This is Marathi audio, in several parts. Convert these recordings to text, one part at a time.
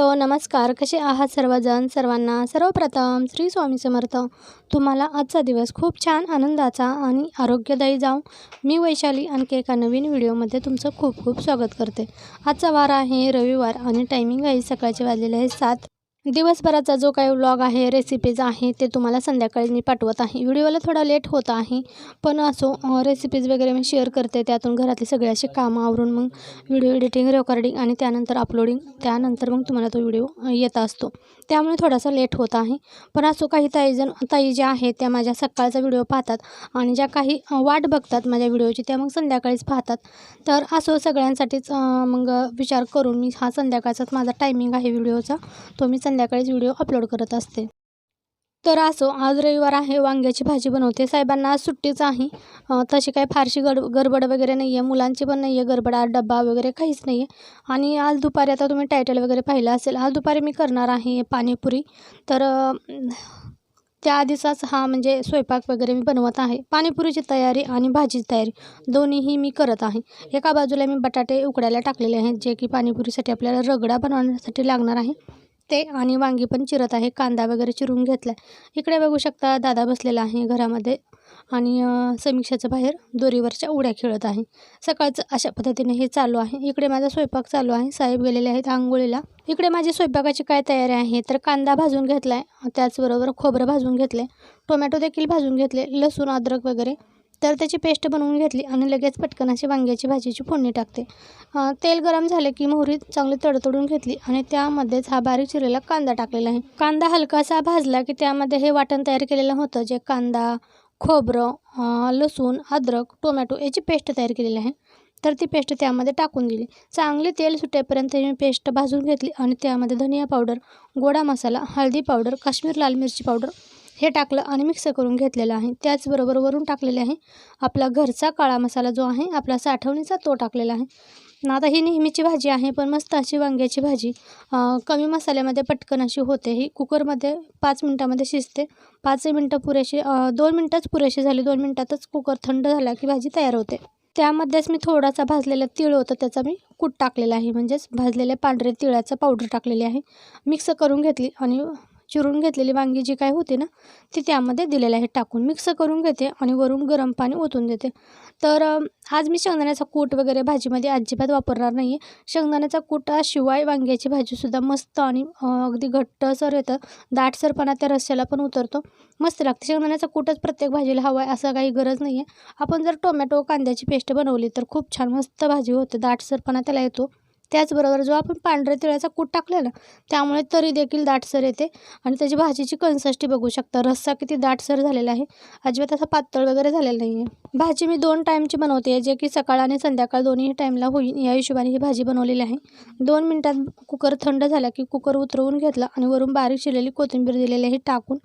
हॅलो नमस्कार. कसे आहात सर्वजण? सर्वांना सर्वप्रथम श्री स्वामी समर्थ. तुम्हाला आजचा दिवस खूप छान आनंदाचा आणि आरोग्यदायी जाऊ मी वैशाली आणखी एका नवीन व्हिडिओमध्ये तुमचं खूप खूप स्वागत करते. आजचा वार आहे रविवार आणि टायमिंग आहे सकाळचे वाजलेले आहे सात. दिवसभराचा जो काही व्लॉग आहे रेसिपीज आहे ते तुम्हाला संध्याकाळी मी पाठवत आहे. व्हिडिओला थोडा लेट होत आहे पण असो रेसिपीज वगैरे मी शेअर करते. त्यातून घरातली सगळी अशी कामं आवरून मग व्हिडिओ एडिटिंग रेकॉर्डिंग आणि त्यानंतर अपलोडिंग त्यानंतर मग तुम्हाला तो व्हिडिओ येत असतो. त्यामुळे थोडासा लेट होत आहे. पण असो काही ताईजण ताई ज्या आहेत त्या माझ्या सकाळचा व्हिडिओ पाहतात आणि ज्या काही वाट बघतात माझ्या व्हिडिओची त्या मग संध्याकाळीच पाहतात. तर असो सगळ्यांसाठीच मग विचार करून मी हा संध्याकाळचाच माझा टायमिंग आहे व्हिडिओचा तो मी संध्याकाळीच व्हिडिओ अपलोड करत असते. तर असो आज रविवार आहे वांग्याची भाजी बनवते. साहेबांना आज सुट्टीच आहे. तशी काही फारशी गड गडबड वगैरे नाही आहे मुलांची पण नाही आहे गडबड डब्बा वगैरे काहीच नाही आहे आणि आज दुपारी आता तुम्ही टायटल वगैरे पाहिलं असेल आज दुपारी मी करणार आहे पाणीपुरी. तर त्याआधीचाच हा म्हणजे स्वयंपाक वगैरे मी बनवत आहे. पाणीपुरीची तयारी आणि भाजीची तयारी दोन्हीही मी करत आहे. एका बाजूला मी बटाटे उकडायला टाकलेले आहेत जे की पाणीपुरीसाठी आपल्याला रगडा बनवण्यासाठी लागणार आहे. ते आणि वांगी पण चिरत आहे. कांदा वगैरे चिरून घेतला आहे इकडे बघू शकता दादा बसलेला आहे घरामध्ये आणि अ, समीक्षाचं बाहेर दोरीवरच्या उड्या खेळत आहे. सकाळचं अशा पद्धतीने हे चालू आहे. इकडे माझा स्वयंपाक चालू आहे. साहेब गेलेले आहेत आंघोळीला. इकडे माझी स्वयंपाकाची काय तयारी आहे? तर कांदा भाजून घेतला आहे त्याचबरोबर खोबरं भाजून घेतले टोमॅटो देखील भाजून घेतले. लसूण अद्रक वगैरे तर त्याची पेस्ट बनवून घेतली आणि लगेच पटकन अशी वांग्याची भाजीची फोडणी टाकते. तेल गरम झाले की मोहरी चांगली तडतडून घेतली आणि त्यामध्येच हा बारीक चिरलेला कांदा टाकलेला आहे. कांदा हलकासा भाजला की त्यामध्ये हे वाटण तयार केलेलं होतं जे कांदा खोबरं लसूण अद्रक टोमॅटो याची पेस्ट तयार केलेली आहे. तर ती पेस्ट त्यामध्ये टाकून दिली. चांगली तेल सुटेपर्यंत मी पेस्ट भाजून घेतली आणि त्यामध्ये धनिया पावडर गोडा मसाला हळदी पावडर काश्मीर लाल मिरची पावडर हे टाकलं आणि मिक्स करून घेतलेलं आहे. त्याचबरोबर वरून टाकलेले आहे आपला घरचा काळा मसाला जो आहे आपला साठवणीचा तो टाकलेला आहे. ना आता ही नेहमीची भाजी आहे पण मस्त अशी वांग्याची भाजी कमी मसाल्यामध्ये पटकन अशी होते. ही कुकरमध्ये पाच मिनटामध्ये शिजते. पाच मिनटं पुरेशी दोन मिनटंच पुरेशी झाली. दोन मिनटातच कुकर थंड झाला की भाजी तयार होते. त्यामध्येच मी थोडासा भाजलेला तीळ होतं त्याचा मी कूट टाकलेला आहे. म्हणजेच भाजलेल्या पांढरे तिळाचं पावडर टाकलेली आहे. मिक्स करून घेतली आणि चिरून घेतलेली वांगी जी काय होती ना ती त्यामध्ये दिलेलं आहे. टाकून मिक्स करून घेते आणि वरून गरम पाणी ओतून देते. तर आज मी शेंगदाण्याचा कूट वगैरे भाजीमध्ये अजिबात वापरणार नाही आहे शेंगदाण्याचा कुटाशिवाय वांग्याची भाजीसुद्धा मस्त आणि अगदी अगदी घट्टसर येतं. दाटसरपणा त्या रस्स्याला पण उतरतो. मस्त लागते. शेंगदाण्याचा कूटच प्रत्येक भाजीला हवा आहे असं काही गरज नाही आहे आपण जर टोमॅटो कांद्याची पेस्ट बनवली तर खूप छान मस्त भाजी होते. दाटसरपणा त्याला येतो. त्याचबरोबर जो आपण पांढऱ्या तिळाचा कूट टाकलेला त्यामुळे तरी देखील दाटसर येते. आणि त्याची भाजीची कन्सिस्टी बघू शकता. रस्सा किती दाटसर झालेला आहे. अजिबात असा पातळ वगैरे झालेला नाही आहे भाजी मी दोन टाईमची बनवते. जे की सकाळ आणि संध्याकाळ दोन्ही टाईमला होईल. या हिशोबाने ही भाजी बनवलेली आहे. दोन मिनटात कुकर थंड झाला की कुकर उतरवून घेतला आणि वरून बारीक शिरलेली कोथिंबीर दिलेली आहे टाकून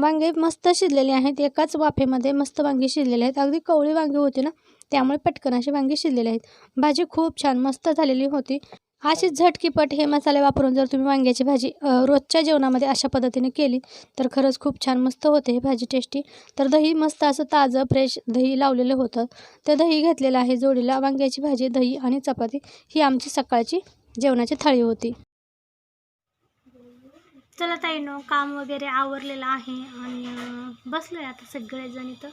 वांगे मस्त शिजलेले आहेत. एकाच वाफेमध्ये मस्त वांगी शिजलेले आहेत. अगदी कवळी वांगी होती ना त्यामुळे पटकन अशी वांगी शिजलेले आहेत. भाजी खूप छान मस्त झालेली होती. अशीच झटकीपट हे मसाले वापरून जर तुम्ही वांग्याची भाजी रोजच्या जेवणामध्ये अशा पद्धतीने केली तर खरंच खूप छान मस्त होते ही भाजी टेस्टी. तर दही मस्त असं ताजं फ्रेश दही लावलेलं होतं. ते दही घेतलेलं आहे जोडीला. वांग्याची भाजी दही आणि चपाती ही आमची सकाळची जेवणाची थाळी होती. चला ताईनो काम वगैरे आवरलेलं आहे आणि अं, बसलोय आता सगळेजण इथं.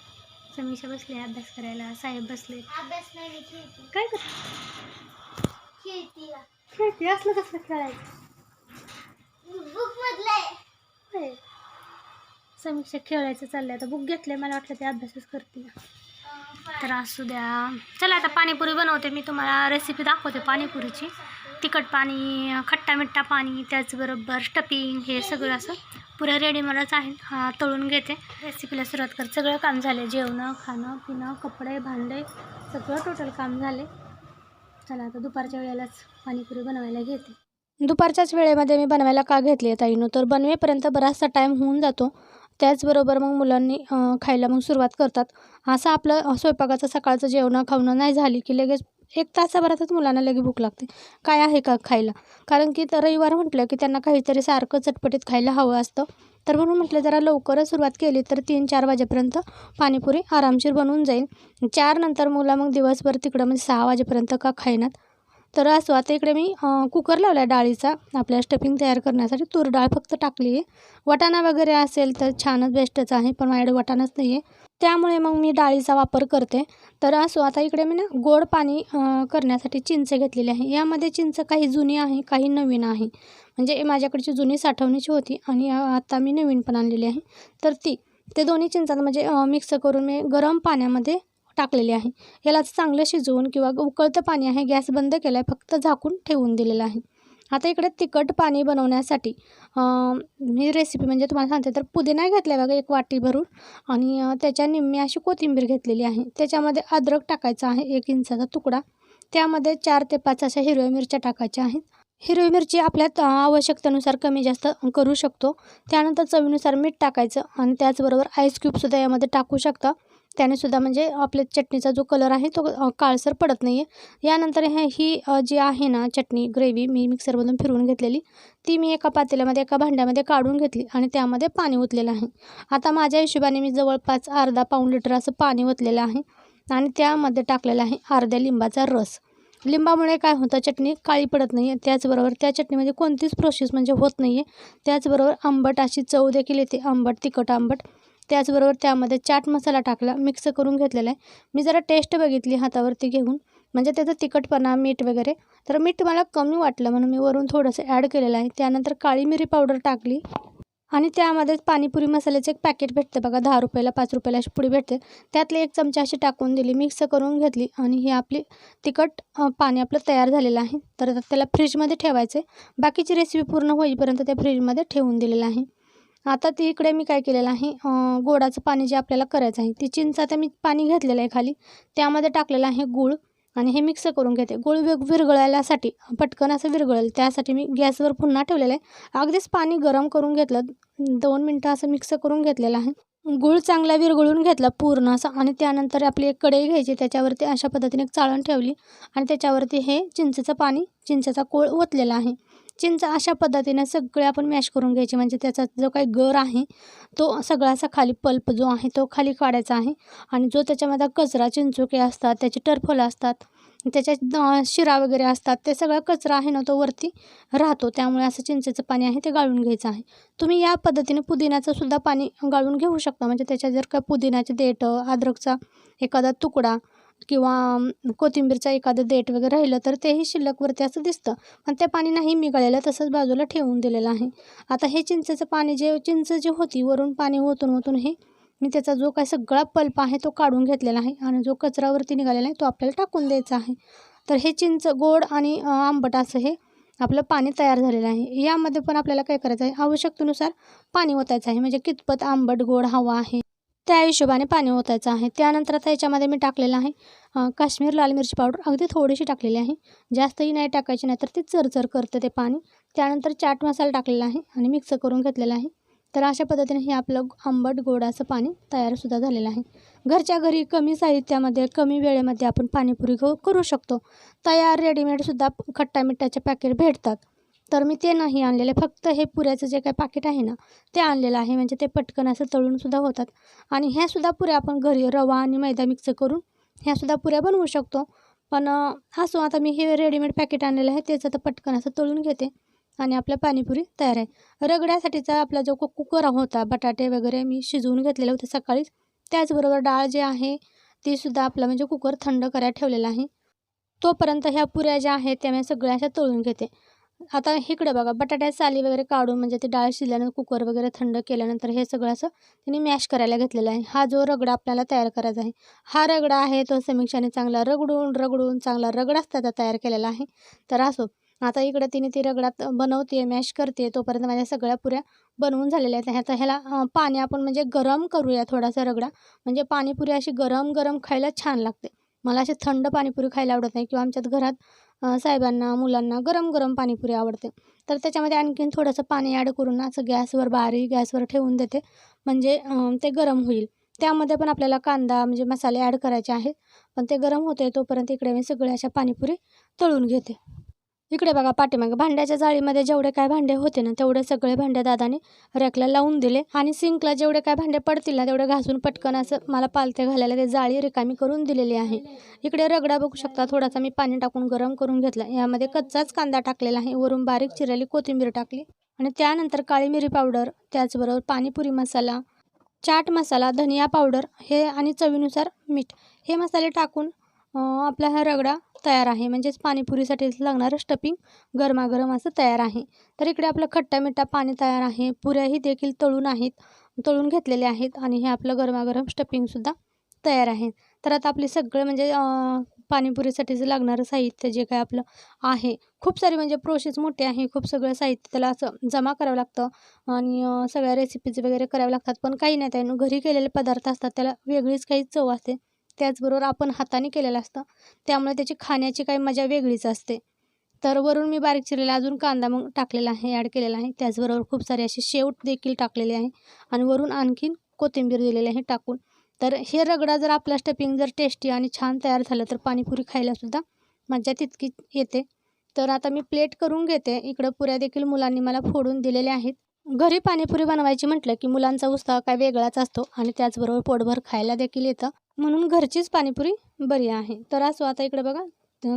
समीक्षा बसले अभ्यास करायला. साहेब बसले. अभ्यास नाही मी खेळते. काय कर खेळती खेळते असलं कसलं खेळायचं. बुक. समीक्षा खेळायचं चाललंय. आता बुक घेतलंय मला वाटलं ते अभ्यासच करते तर असू द्या. चला आता पाणीपुरी बनवते मी. तुम्हाला रेसिपी दाखवते पाणीपुरीची. तिखट पाणी खट्टा मिठ्ठा पाणी त्याचबरोबर स्टपिंग हे सगळं असं पुऱ्या रेडीमेडच आहे. हा, तळून घेते. रेसिपीला सुरुवात कर. सगळं काम झाले. जेवणं खाणं पिणं कपडे भांडे सगळं टोटल काम झाले. चला आता दुपारच्या वेळेलाच पाणीपुरी बनवायला घेते. दुपारच्याच वेळेमध्ये मी बनवायला का घेतली आहे ताईनं तर बनवेपर्यंत बराचसा टाईम होऊन जातो. त्याचबरोबर मग मुलांनी खायला मग सुरुवात करतात. असं आपलं स्वयंपाकाचं सकाळचं जेवणं खावणं नाही झाली की लगेच एक तासाभरातच मुलांना लगेच भूक लागते. काय आहे का खायला? कारण की तर रविवार म्हटलं की त्यांना काहीतरी सारखं चटपटीत खायला हवं असतं. तर म्हणून म्हटलं जरा लवकरच सुरुवात केली तर तीन चार वाजेपर्यंत पाणीपुरी आरामशीर बनवून जाईल. चार नंतर मुलं मग दिवसभर तिकडं म्हणजे सहा वाजेपर्यंत का खाईनात तर असो आता इकडे मी कुकर लावला आहे डाळीचा. आपल्या स्टफिंग तयार करण्यासाठी तूर डाळ फक्त टाकली आहे. वटाणा वगैरे असेल तर छानच बेस्टच आहे पण माझ्याकडे वटाणाच नाही आहे. त्यामुळे मग मी डाळीचा वापर करते. तर असो आता इकडे मी ना गोड पाणी करण्यासाठी चिंच घेतलेली आहे. यामध्ये चिंच काही जुनी आहे काही नवीन आहे. म्हणजे माझ्याकडची जुनी साठवणीची होती आणि आता मी नवीन पण आणलेली आहे. तर ती ते दोन्ही चिंचात म्हणजे मिक्स करून मी गरम पाण्यामध्ये टाकलेले आहे. याला चांगलं शिजवून किंवा उकळतं पाणी आहे गॅस बंद केला आहे फक्त झाकून ठेवून दिलेलं आहे. आता इकडे तिखट पाणी बनवण्यासाठी मी ही रेसिपी म्हणजे तुम्हाला सांगते तर पुदिना घेतला बघा एक वाटी भरून. आणि त्याच्या निम्मी अशी कोथिंबीर घेतलेली आहे. त्याच्यामध्ये अद्रक टाकायचा आहे एक इंचाचा तुकडा. त्यामध्ये चार ते पाच अशा हिरव्या मिरच्या टाकायच्या आहेत. हिरवी मिरची आपल्या आवश्यकतेनुसार कमी जास्त करू शकतो. त्यानंतर चवीनुसार मीठ टाकायचं आणि त्याचबरोबर आईस क्यूबसुद्धा यामध्ये टाकू शकता. त्याने सुद्धा म्हणजे आपल्या चटणीचा जो कलर आहे तो काळसर पडत नाही आहे यानंतर हे ही जी आहे ना चटणी ग्रेव्ही मी मिक्सरमधून फिरवून घेतलेली ती मी एका पातेल्यामध्ये एका भांड्यामध्ये काढून घेतली आणि त्यामध्ये पाणी ओतलेलं आहे. आता माझ्या हिशोबाने मी जवळपास अर्धा पाऊण लिटर असं पाणी ओतलेलं आहे आणि त्यामध्ये टाकलेलं आहे अर्ध्या लिंबाचा रस. लिंबामुळे काय होतं चटणी काळी पडत नाही आहे त्याचबरोबर त्या चटणीमध्ये कोणतीच प्रोसेस म्हणजे होत नाही आहे त्याचबरोबर आंबट अशी चव देखील येते आंबट तिखट आंबट. त्याचबरोबर त्यामध्ये चाट मसाला टाकला मिक्स करून घेतलेला आहे. मी जरा टेस्ट बघितली हातावरती घेऊन. म्हणजे त्याचं तिखटपणा मीठ वगैरे. तर मीठ मला कमी वाटलं म्हणून मी वरून थोडंसं ॲड केलेलं आहे. त्यानंतर काळी मिरी पावडर टाकली. आणि त्यामध्येच पाणीपुरी मसाल्याचं एक पॅकेट भेटतं बघा दहा रुपयाला पाच रुपयाला अशी पुडी भेटते. त्यातली एक चमचा अशी टाकून दिली मिक्स करून घेतली. आणि ही आपली तिखट पाणी आपलं तयार झालेलं आहे. तर त्याला फ्रीजमध्ये ठेवायचं आहे बाकीची रेसिपी पूर्ण होईपर्यंत त्या फ्रीजमध्ये ठेवून दिलेलं आहे. आता ती इकडे मी काय केलेलं आहे गोडाचं पाणी जे आपल्याला करायचं आहे ती चिंच आता मी पाणी घेतलेलं आहे खाली. त्यामध्ये टाकलेलं आहे गूळ आणि हे मिक्स करून घेते. गूळ वेग विरघळायलासाठी पटकन असं विरघळेल त्यासाठी मी गॅसवर पुन्हा ठेवलेलं आहे. अगदीच पाणी गरम करून घेतलं दोन मिनटं असं मिक्स करून घेतलेलं आहे. गूळ चांगला विरघळून घेतला पूर्ण असा आणि त्यानंतर आपली एक कढई घ्यायची त्याच्यावरती अशा पद्धतीने एक चाळण ठेवली आणि त्याच्यावरती हे चिंचेचं पाणी चिंचेचा कोळ ओतलेला आहे. चिंच अशा पद्धतीने सगळे आपण मॅश करून घ्यायचे. म्हणजे त्याचा जो काही गर आहे तो सगळा असा खाली पल्प जो आहे तो खाली काढायचा आहे. आणि जो त्याच्यामध्ये कचरा चिंचोके असतात त्याची टरफलं असतात त्याच्या शिरा वगैरे असतात ते सगळा कचरा आहे ना तो वरती राहतो. त्यामुळे असं चिंचेचं पाणी आहे ते गाळून घ्यायचं आहे. तुम्ही या पद्धतीने पुदिन्याचं सुद्धा पाणी गाळून घेऊ शकता. म्हणजे त्याच्यात जर का पुदिन्याचे देठं अद्रकचा एखादा तुकडा किंवा कोथिंबीरचा एखादं देठ वगैरे राहिलं तर तेही शिल्लकवरती असं दिसतं. पण ते पाणी नाही मिळालेलं तसंच बाजूला ठेवून दिलेलं आहे. आता हे चिंचेचं पाणी जे चिंच जी होती वरून पाणी ओतून ओतून हे मी त्याचा जो काही सगळा पल्प आहे तो काढून घेतलेला आहे आणि जो कचरावरती निघालेला आहे तो आपल्याला टाकून द्यायचा आहे. तर हे चिंच गोड आणि आंबट असं हे आपलं पाणी तयार झालेलं आहे. यामध्ये पण आपल्याला काय करायचं आहे? आवश्यकतेनुसार पाणी ओतायचं आहे. म्हणजे कितपत आंबट गोड हवा आहे. त्या हिशोबाने पाणी ओतायचं आहे. त्यानंतर आता याच्यामध्ये मी टाकलेलं आहे काश्मीर लाल मिरची पावडर. अगदी थोडीशी टाकलेली आहे. जास्तही नाही टाकायची नाही तर ती चरचर करतं ते पाणी. त्यानंतर चाट मसाला टाकलेला आहे आणि मिक्स करून घेतलेला आहे. तर अशा पद्धतीने हे आपलं आंबट गोड असं पाणी तयारसुद्धा झालेलं आहे. घरच्या घरी कमी साहित्यामध्ये कमी वेळेमध्ये आपण पाणीपुरी घेऊ करू शकतो. तयार रेडीमेडसुद्धा खट्टा मिठाचे पॅकेट भेटतात. तर मी ते नाही आणलेले. फक्त हे पुऱ्याचं जे काही पाकिट आहे ना ते आणलेलं आहे. म्हणजे ते पटकन असं तळूनसुद्धा होतात. आणि ह्यासुद्धा पुऱ्या आपण घरी रवा आणि मैदा मिक्स करून ह्यासुद्धा पुऱ्या बनवू शकतो. पण असो आता मी हे रेडीमेड पॅकेट आणलेलं आहे. त्याचं तर पटकन असं तळून घेते. आणि आपल्या पाणीपुरी तयार आहे. रगड्यासाठीचा आपला जो कु कुकर होता बटाटे वगैरे मी शिजवून घेतलेले होते सकाळीच. त्याचबरोबर डाळ जे आहे तीसुद्धा आपला म्हणजे कुकर थंड करायला ठेवलेला आहे. तोपर्यंत ह्या पुऱ्या ज्या आहेत त्या मी सगळ्या अशा तळून घेते. आता इकडे बघा बटाट्याची साली वगैरे काढून म्हणजे ती डाळ शिजल्यानंतर कुकर वगैरे थंड केल्यानंतर हे सगळं असं तिने मॅश करायला घेतलेलं आहे. हा जो रगडा आपल्याला तयार करायचा आहे हा रगडा आहे तो समीक्षाने चांगला रगडून रगडून चांगला रगडाच त्याचा तयार केलेला आहे. तर असो आता इकडे तिने ती रगडात बनवते मॅश करते तोपर्यंत माझ्या सगळ्या पुऱ्या बनवून झालेल्या आहेत. आता ह्याला पाणी आपण म्हणजे गरम करूया थोडासा रगडा. म्हणजे पाणीपुरी अशी गरम गरम खायला छान लागते. मला असे थंड पाणीपुरी खायला आवडत नाही किंवा आमच्यात घरात साहेबांना मुलांना गरम गरम पाणीपुरी आवडते. तर त्याच्यामध्ये आणखीन थोडंसं पाणी ॲड करून असं गॅसवर बारीक गॅसवर ठेवून देते. म्हणजे ते गरम होईल. त्यामध्ये पण आपल्याला कांदा म्हणजे मसाले ॲड करायचे आहेत. पण ते गरम होते तोपर्यंत इकडे मी सगळ्या अशा पाणीपुरी तळून घेते. इकडे बघा पाठीमागे. भांड्याच्या जाळीमध्ये जेवढे काय भांडे होते ना तेवढे सगळे भांडे दादाने रॅकला लावून दिले. आणि सिंकला जेवढे काय भांडे पडतील ना तेवढे घासून पटकन असं मला पालते घालायला ते जाळी रिकामी करून दिलेली आहे. इकडे रगडा बघू शकता थोडासा मी पाणी टाकून गरम करून घेतला. यामध्ये कच्चाच कांदा टाकलेला आहे. वरून बारीक चिरलेली कोथिंबीर टाकली. आणि त्यानंतर काळी मिरी पावडर त्याचबरोबर पाणीपुरी मसाला चाट मसाला धनिया पावडर हे आणि चवीनुसार मीठ. हे मसाले टाकून आपला हा रगडा तयार आहे. म्हणजेच पाणीपुरीसाठी लागणारं स्टफिंग गरमागरम असं तयार आहे. तर इकडे आपलं खट्टा मिठा पाणी तयार आहे. पुऱ्याही देखील तळून आहेत तळून घेतलेले आहेत आणि हे आपलं गरमागरम स्टफिंगसुद्धा तयार आहे. तर आता आपली सगळं म्हणजे पाणीपुरीसाठीचं लागणारं साहित्य जे काय आपलं आहे खूप सारी म्हणजे प्रोसेस मोठी आहे. खूप सगळं साहित्य त्याला असं जमा करावं लागतं आणि सगळ्या रेसिपीज वगैरे कराव्या लागतात. पण काही नाही त्यानं घरी केलेले पदार्थ असतात त्याला वेगळीच काही चव असते. त्याचबरोबर आपण हाताने केलेलं असतं. त्यामुळे त्याची खाण्याची काही मजा वेगळीच असते. तर वरून मी बारीक चिरलेला अजून कांदा मग टाकलेला आहे ॲड केलेला आहे. त्याचबरोबर खूप सारे असे शेवट देखील टाकलेले आहे. आणि वरून आणखीन कोथिंबीर दिलेली आहे टाकून. तर हे रगडा जर आपला स्टफिंग जर टेस्टी आणि छान तयार झालं तर पाणीपुरी खायलासुद्धा मजा तितकी येते. तर आता मी प्लेट करून घेते. इकडं पुऱ्या देखील मुलांनी मला फोडून दिलेल्या आहेत. घरी पाणीपुरी बनवायची म्हटलं की मुलांचा उत्साह काय वेगळाच असतो आणि त्याचबरोबर पोटभर खायला देखील येतं. म्हणून घरचीच पाणीपुरी बरी आहे. तर असो आता इकडे बघा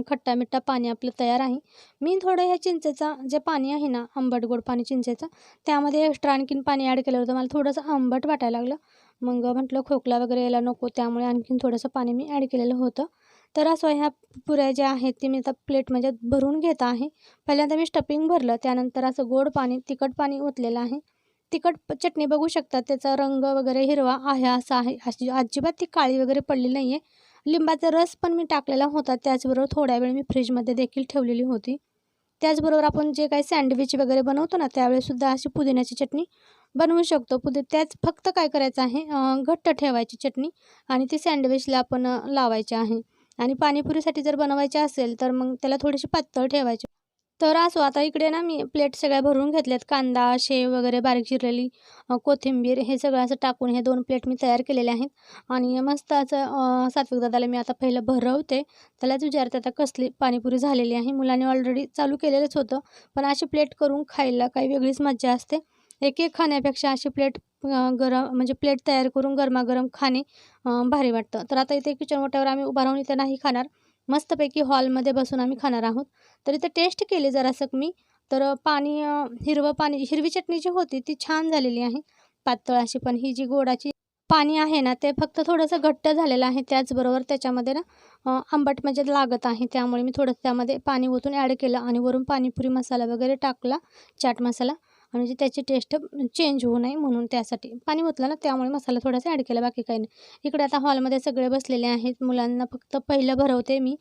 खट्टा मिठ्ठा पाणी आपलं तयार आहे. मी थोडं ह्या चिंचेचा जे पाणी आहे ना आंबट गोड पाणी चिंचेचं त्यामध्ये एक्स्ट्रा आणखीन पाणी ॲड केलं होतं मला थोडंसं आंबट वाटायला लागलं. मग म्हटलं खोकला वगैरे यायला नको त्यामुळे आणखीन थोडंसं पाणी मी ॲड केलेलं होतं. तर असं ह्या पुऱ्या ज्या आहेत ते मी आता प्लेट म्हणजे भरून घेत आहे. पहिल्यांदा मी स्टपिंग भरलं त्यानंतर असं गोड पाणी तिखट पाणी ओतलेलं आहे. तिखट चटणी बघू शकता. त्याचा रंग वगैरे हिरवा आहे असा आहे. अशी अजिबात ती काळी वगैरे पडली नाही आहे लिंबाचा रस पण मी टाकलेला होता. त्याचबरोबर थोड्या वेळ मी फ्रीजमध्ये देखील ठेवलेली होती. त्याचबरोबर आपण जे काही सँडविच वगैरे बनवतो ना त्यावेळेसुद्धा अशी पुदिन्याची चटणी बनवू शकतो. पुदे त्याच फक्त काय करायचं आहे घट्ट ठेवायची चटणी आणि ती सँडविचला आपण लावायची आहे. आणि पाणीपुरीसाठी जर बनवायची असेल तर मग त्याला थोडीशी पातळ ठेवायची. तर असो आता इकडे ना मी प्लेट सगळ्या भरून घेतल्यात. कांदा शेव वगैरे बारीक चिरलेली कोथिंबीर हे सगळं असं टाकून हे दोन प्लेट मी तयार केलेले आहेत. आणि मस्त असं सात्विक दादाला मी आता पहिलं भरवते. त्यालाच विचारते आता कसली पाणीपुरी झालेली आहे? मुलांनी ऑलरेडी चालू केलेलंच होतं. पण अशी प्लेट करून खायला काही वेगळीच मजा असते. एक एक खाण्यापेक्षा अशी प्लेट गरम म्हणजे प्लेट तयार करून गरमागरम खाणे भारी वाटतं. तर आता इथे किचन वाट्यावर आम्ही उभा राहून इथे नाही खाणार. मस्तपैकी हॉलमध्ये बसून आम्ही खाणार आहोत. तर इथं टेस्ट केली जरासं मी. तर पाणी हिरवं पाणी हिरवी चटणी जी होती ती छान झालेली आहे. पातळ अशी पण ही जी गोडाची पाणी आहे ना ते फक्त थोडंसं घट्ट झालेलं आहे. त्याचबरोबर त्याच्यामध्ये ना आंबट म्हणजे लागत आहे. त्यामुळे मी थोडंसं त्यामध्ये पाणी ओतून ॲड केलं आणि वरून पाणीपुरी मसाला वगैरे टाकला चाट मसाला. म्हणजे त्याची टेस्ट चेंज होऊ नये म्हणून त्यासाठी. पाणी ओतलं ना त्यामुळे मसाला थोडासा ॲड केला बाकी काही नाही. इकडे आता हॉलमध्ये सगळे बसलेले आहेत. मुलांना फक्त पहिलं भरवते मी.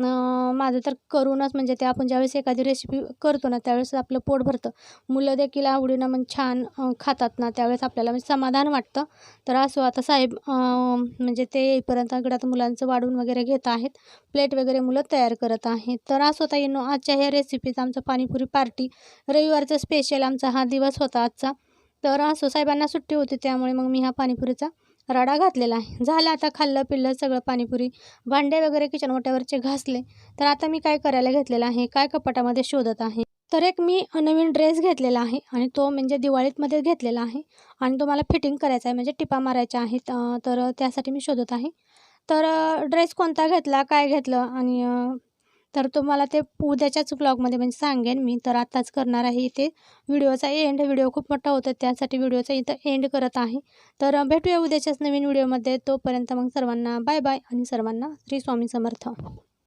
माझं तर करूनच म्हणजे ते आपण ज्यावेळेस एखादी रेसिपी करतो ना त्यावेळेस आपलं पोट भरतं. मुलं देखील आवडीनं मग छान खातात ना त्यावेळेस आपल्याला म्हणजे समाधान वाटतं. तर असो आता साहेब म्हणजे ते येईपर्यंत गडात मुलांचं वाढून वगैरे घेत आहेत. प्लेट वगैरे मुलं तयार करत आहेत. तर असं होता येणं आजच्या ह्या रेसिपीचं आमचं पाणीपुरी पार्टी रविवारचा स्पेशल आमचा हा दिवस होता आजचा. तर असो साहेबांना सुट्टी होती त्यामुळे मग मी हा पाणीपुरीचा राडा घातलेला आहे. झालं आता खाल्लं पिल्लं सगळं पाणीपुरी. भांडे वगैरे किचन ओट्यावरचे घासले. तर आता मी काय करायला घेतलेलं आहे? काय कपाटामध्ये शोधत आहे? तर एक मी नवीन ड्रेस घेतलेला आहे आणि तो म्हणजे दिवाळीतमध्ये घेतलेला आहे आणि तो मला फिटिंग करायचा आहे. म्हणजे टिपा मारायच्या आहेत तर त्यासाठी मी शोधत आहे. तर ड्रेस कोणता घेतला काय घेतलं आणि तर तुम्हाला ते उद्याच्याच ब्लॉगमध्ये म्हणजे सांगेन मी. तर आत्ताच करणार आहे इथे. व्हिडिओचा एंड व्हिडिओ खूप मोठा होता त्यासाठी व्हिडिओचा इथं एंड करत आहे. तर भेटूया उद्याच्याच नवीन व्हिडिओमध्ये तोपर्यंत मग सर्वांना बाय बाय आणि सर्वांना श्री स्वामी समर्थ.